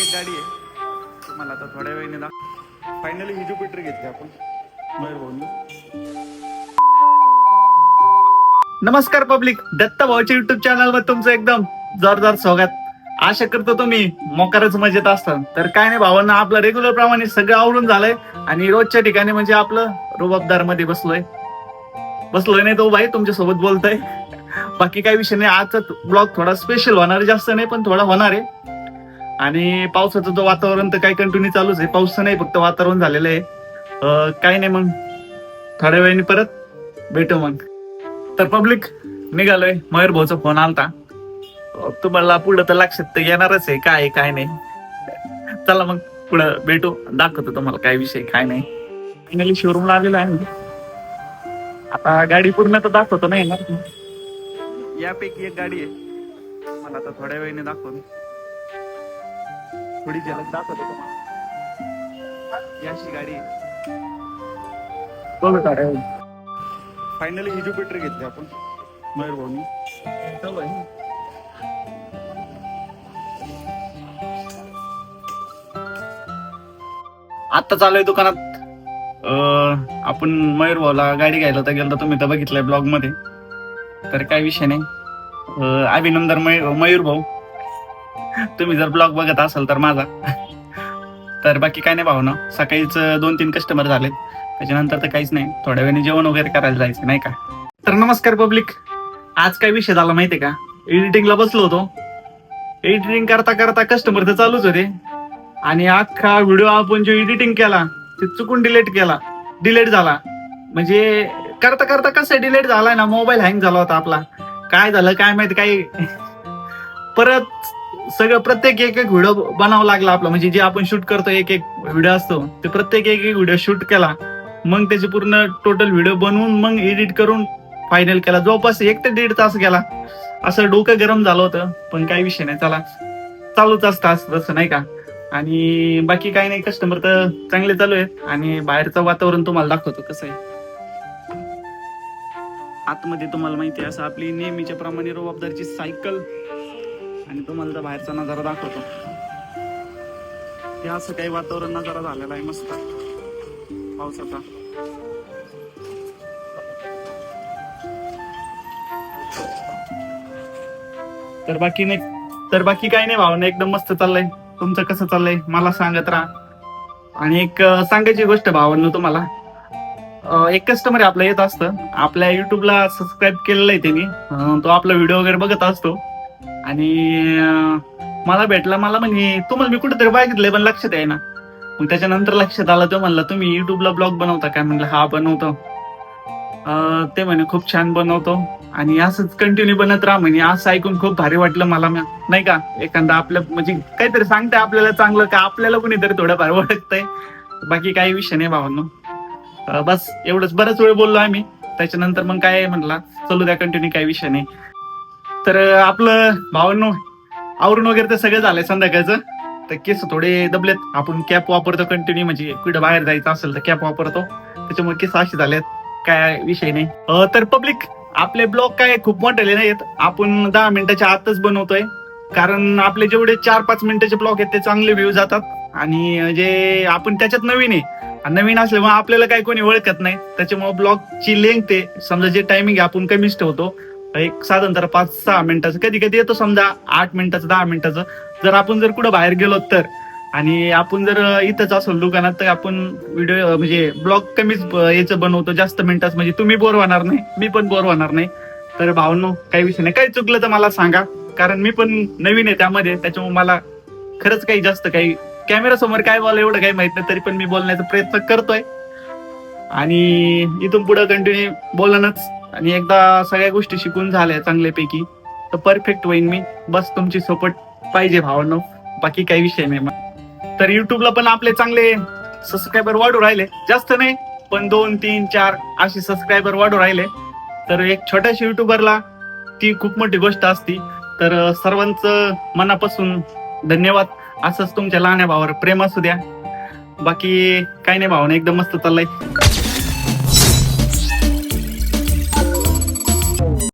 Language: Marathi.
एक गाडी आहे. तुम्हाला आता थोड्या वेळेने दा फायनली ही ज्युपिटर घेतली आपण. बाहेर भाऊनी नमस्कार पब्लिक. दत्ता भाऊच्या युट्यूब चॅनल वर तुमचं एकदम जोरदार स्वागत. आशा करतो तुम्ही मोकारच मजेत असतात तर काय नाही भावांना आपलं रेग्युलर प्रमाणे सगळं आवरून झालंय. आणि रोजच्या ठिकाणी म्हणजे आपलं रुबाबदारमध्ये बसलोय. बसलोय नाही तो भाई तुमच्यासोबत बोलतोय. बाकी काही विषय नाही. आजचा ब्लॉग थोडा स्पेशल होणार जास्त नाही पण थोडा होणार आहे. आणि पावसाचं जो वातावरण तर काही कंटिन्यू चालूच आहे. पाऊस नाही फक्त वातावरण झालेलं आहे. काय काही नाही मग. थोड्या वेळाने परत भेटू मग. तर पब्लिक निघालोय. मयूर भाऊचा फोन आलता. तुम्हाला पुढं तर लक्षात तर येणारच आहे. काय आहे, काय नाही. चला मग पुढं भेटू. दाखवतो तुम्हाला काय विषय काय नाही. फायनली शोरूमला आलेलो आहे आता गाडी पूर्ण तर दाखवतो नाही येणार. यापैकी एक गाडी आहे. मला आता थोड्या वेळाने दाखवतो. थोडी झलक दाखवतो तुम्हाला. ही अशी गाडी आहे. बघू वेळाने फायनली ही ज्युपिटर घेतली आपण. मयूर भाऊनी. आत्ता चालू आहे दुकानात. अं, आपण मयूर भाऊला गाडी घ्यायला तर गेलो तुम्ही तर बघितलंय ब्लॉगमध्ये. तर काही विषय नाही. अं, अभिनंदन मयूर मयूर भाऊ. तुम्ही जर ब्लॉग बघत असाल तर माझा. तर बाकी काय नाही भावना सकाळीच दोन तीन कस्टमर झालेत. त्याच्यानंतर तर काहीच नाही. थोड्या वेळाने जेवण वगैरे करायला जायचं नाही का? तर नमस्कार पब्लिक आज काय विषय झाला माहितीये का? एडिटिंगला बसलो होतो. एडिटिंग करता करता कस्टमर तर चालूच होते. आणि अख्खा व्हिडिओ आपण जो एडिटिंग केला ते चुकून डिलीट केला. डिलीट झाला. म्हणजे करता करता कसं डिलीट झाला ना मोबाईल हँग झाला होता आपला. काय झालं काय माहिती काही. परत सगळं प्रत्येक एक एक व्हिडिओ बनावं लागला आपला. म्हणजे जे आपण शूट करतो एक एक व्हिडिओ असतो ते प्रत्येक एक एक व्हिडिओ शूट केला मग त्याचे पूर्ण टोटल व्हिडिओ बनवून मग एडिट करून फायनल केला. जवळपास एक ते दीड तास गेला असं डोकं गरम झालं होतं पण काही विषय नाही. चला चालूच असतं असं तसं नाही का? आणि बाकी काही नाही कस्टमर तर चांगले चालू आहेत. आणि बाहेरचं वातावरण तुम्हाला दाखवतो कसं आहे. आतमध्ये तुम्हाला माहिती आहे असं आपली नेहमीच्या प्रमाणे रोबाबदारची सायकल आणि तुम्हाला तर बाहेरचा नजारा दाखवतो. हे असं काही वातावरण नजारा झालेला आहे मस्त. पावसाचा. तर बाकी नाही. तर बाकी काही नाही भावना एकदम मस्त चाललंय. तुमचं कसं चाललंय? मला सांगत राहा. आणि एक सांगायची गोष्ट भावांनो तुम्हाला. एक कस्टमर आपलं येत असतं. आपल्या युट्यूबला सबस्क्राईब केलेलं आहे त्यांनी. तो आपला व्हिडिओ वगैरे बघत असतो. आणि मला भेटला मला म्हणे तुम्हाला मी कुठेतरी बघितलंय पण लक्षात आहे ना मग त्याच्यानंतर लक्षात आलं तो म्हणला तुम्ही युट्यूबला ब्लॉग बनवता काय? म्हणलं हा बनवतो. ते म्हणे खूप छान बनवतो. आणि असंच कंटिन्यू बनत राहा म्हणे. असं ऐकून खूप भारी वाटलं मला नाही का? एखादा आपलं म्हणजे काहीतरी सांगताय आपल्याला चांगलं का आपल्याला कुणीतरी थोडंफार ओळखतंय. बाकी काही विषय नाही भावांनो. बस एवढंच. बराच वेळ बोललो आम्ही. त्याच्यानंतर मग काय म्हटला चलू द्या कंटिन्यू काही विषय नाही. तर आपलं भावांनो आवरून वगैरे तर सगळं झालंय संध्याकाळचं. तर केस थोडे दबलेत. आपण कॅप वापरतो कंटिन्यू म्हणजे कुठं बाहेर जायचं असेल तर कॅप वापरतो. त्याच्यामुळे केस असे झालेत. काय विषय नाही. तर पब्लिक आपले ब्लॉग काय खूप मोठे नाहीत आपण दहा मिनिटाच्या आतच बनवतोय. कारण आपले जेवढे चार पाच मिनिटाचे ब्लॉग आहेत ते चांगले व्ह्यू जातात. आणि जे आपण त्याच्यात नवीन आहे. आणि नवीन असल्यामुळे आपल्याला काही कोणी ओळखत नाही. त्याच्यामुळे ब्लॉगची लेंथ ते समजा जे टायमिंग आहे आपण कमीच ठेवतो. एक साधारणतः पाच सहा मिनिटाचं. कधी कधी येतो समजा आठ मिनिटाचं दहा मिनिटाचं. जर आपण जर कुठं बाहेर गेलो तर आणि आपण जर इथंच असो दुकानात तर आपण व्हिडिओ म्हणजे ब्लॉग कमीच ब- याचं बनवतो. जास्त मिनिटात म्हणजे तुम्ही बोर होणार नाही मी पण बोर होणार नाही. तर भावनो काही विषय नाही. काही चुकलं तर मला सांगा. कारण मी पण नवीन आहे त्यामध्ये. त्याच्यामुळे मला खरंच काही जास्त काही कॅमेरा समोर काय बोला एवढं काही माहीत नाही तरी पण मी बोलण्याचा प्रयत्न करतोय. आणि इथून पुढे कंटिन्यू बोलणच. आणि एकदा सगळ्या गोष्टी शिकून झाल्या चांगल्यापैकी. तर परफेक्ट होईन मी. बस तुमची सपोर्ट पाहिजे भावांनो. बाकी काही विषय नाही मग. तर युट्यूबला पण आपले चांगले सबस्क्रायबर वाढू राहिले. जास्त नाही पण दोन तीन चार असे सबस्क्रायबर वाढू राहिले. तर एक छोट्याशा युट्यूबरला ती खूप मोठी गोष्ट असती. तर सर्वांचं मनापासून धन्यवाद. असंच तुमच्या लहान्या भावावर प्रेम असू द्या. बाकी काही नाही भावना एकदम मस्त चाललंय.